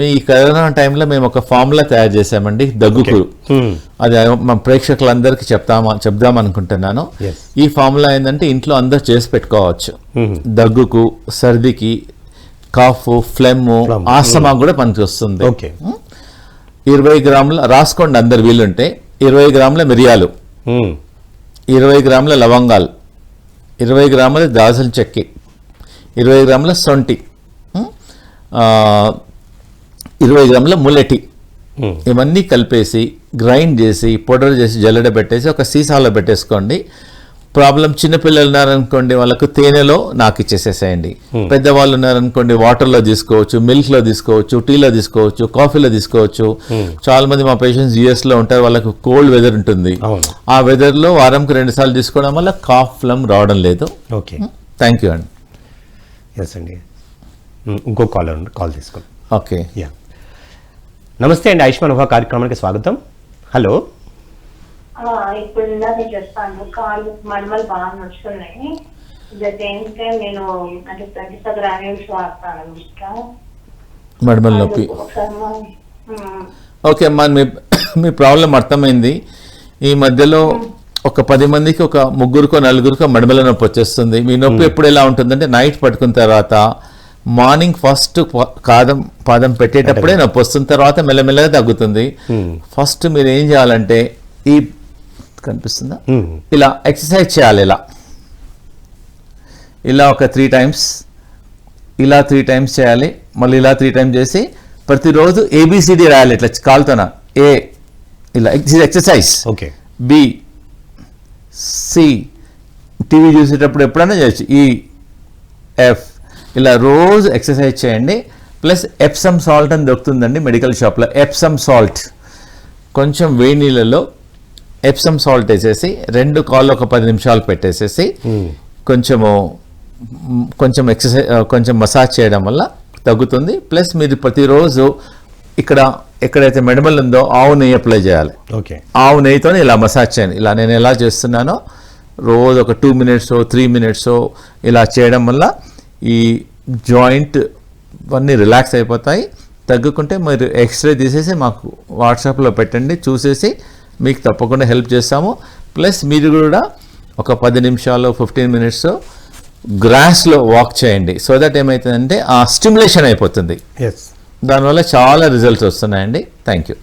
మీ ఈ కరోనా టైంలో మేము ఒక ఫార్ములా తయారు చేసామండి దగ్గుకు Hmm. అది మా ప్రేక్షకులందరికీ చెప్తామా చెప్దాం అనుకుంటున్నాను. ఈ ఫార్ములా ఏంటంటే ఇంట్లో అందరు చేసి పెట్టుకోవచ్చు. దగ్గుకు సర్దికి కాఫ్ ఫ్లెమ్. ఆస్తమా కూడా పనికి వస్తుంది ఓకే ఇరవై గ్రాముల రాసుకోండి అందరు వీలుంటే ఇరవై గ్రాముల మిరియాలు. ఇరవై గ్రాముల లవంగాలు. ఇరవై గ్రాముల దాల్చిన చెక్కి. ఇరవై గ్రాముల సొంటి. ఇరవై గ్రాముల ముల్లెటి మ్మ్. ఇవన్నీ కలిపేసి గ్రైండ్ చేసి పౌడర్ చేసి జల్లెడ పెట్టేసి ఒక సీసాలో పెట్టేసుకోండి. ప్రాబ్లం చిన్నపిల్లలు ఉన్నారనుకోండి వాళ్ళకు తేనెలో నాకు ఇచ్చేసేసేయండి పెద్దవాళ్ళు ఉన్నారనుకోండి వాటర్లో తీసుకోవచ్చు మిల్క్లో తీసుకోవచ్చు టీలో తీసుకోవచ్చు కాఫీలో తీసుకోవచ్చు. చాలా మంది మా పేషెంట్స్ యుఎస్లో ఉంటారు వాళ్ళకు కోల్డ్ వెదర్ ఉంటుంది. ఆ వెదర్లో వారంకి రెండు సార్లు తీసుకోవడం వల్ల కాఫ్ ఫ్లమ్ రావడం లేదు. ఓకే. థ్యాంక్ యూ అండి. ఎస్ అండి. ఇంకో ఉంది కాల్ తీసుకోండి. ఓకే. యా నమస్తే అండి ఆయుష్మాన్ ఉభా కార్యక్రమానికి స్వాగతం. హలో. ఇప్పుడు కాళ్ళు మడమలు బాగా నేను అంటే వాడతాను మడిమల్ నొప్పి. ఓకే అమ్మా మీ మీ ప్రాబ్లం అర్థమైంది. ఈ మధ్యలో ఒక పది మందికి ఒక ముగ్గురుకో నలుగురికో మడిమల నొప్పి వచ్చేస్తుంది. మీ నొప్పి ఎప్పుడు ఎలా ఉంటుందంటే నైట్ పట్టుకున్న తర్వాత మార్నింగ్ ఫస్ట్ కాదం పాదం పెట్టేటప్పుడే నొప్పి వస్తుంది తర్వాత మెల్లమెల్లగా తగ్గుతుంది. ఫస్ట్ మీరు ఏం చేయాలంటే ఈ కనిపిస్తుందా. ఇలా ఎక్సర్సైజ్ చేయాలి ఇలా. ఇలా ఒక త్రీ టైమ్స్ ఇలా త్రీ టైమ్స్ చేయాలి మళ్ళీ ఇలా త్రీ టైమ్స్ చేసి ప్రతిరోజు ఏబిసిడి రాయాలి ఇట్లా కాలుతోన ఏ ఇలా exercise. Okay. B C TV చూసేటప్పుడు ఎప్పుడైనా చేయొచ్చు. ఈ ఎఫ్ ఇలా రోజు ఎక్సర్సైజ్ చేయండి. ప్లస్ ఎప్సమ్ సాల్ట్ అని దొరుకుతుందండి మెడికల్ షాప్లో. Epsom salt. కొంచెం వేడి నీళ్ళలో ఎప్సమ్ సాల్ట్ వేసేసి రెండు కాళ్ళు ఒక పది నిమిషాలు పెట్టేసేసి కొంచెము కొంచెం ఎక్సర్సైజ్ కొంచెం మసాజ్ చేయడం వల్ల తగ్గుతుంది. ప్లస్ మీరు ప్రతిరోజు ఇక్కడ ఎక్కడైతే మెడమల్ ఉందో ఆవు నెయ్యి అప్లై చేయాలి. ఓకే. ఆవు నెయ్యితోనే ఇలా మసాజ్ చేయండి. ఇలా నేను ఎలా చేస్తున్నానో రోజు ఒక టూ మినిట్స్ త్రీ మినిట్స్ ఇలా చేయడం వల్ల ఈ జాయింట్ అన్నీ రిలాక్స్ అయిపోతాయి. తగ్గుకుంటే మీరు ఎక్స్రే తీసేసి మాకు వాట్సాప్లో పెట్టండి చూసేసి మీకు తప్పకుండా హెల్ప్ చేస్తాము. ప్లస్ మీరు కూడా ఒక పది నిమిషాలు ఫిఫ్టీన్ మినిట్స్ గ్రాస్లో వాక్ చేయండి. సో దట్ ఏమవుతుందంటే ఆ స్టిమ్యులేషన్ అయిపోతుంది. ఎస్ దానివల్ల చాలా రిజల్ట్స్ వస్తున్నాయండి. Thank you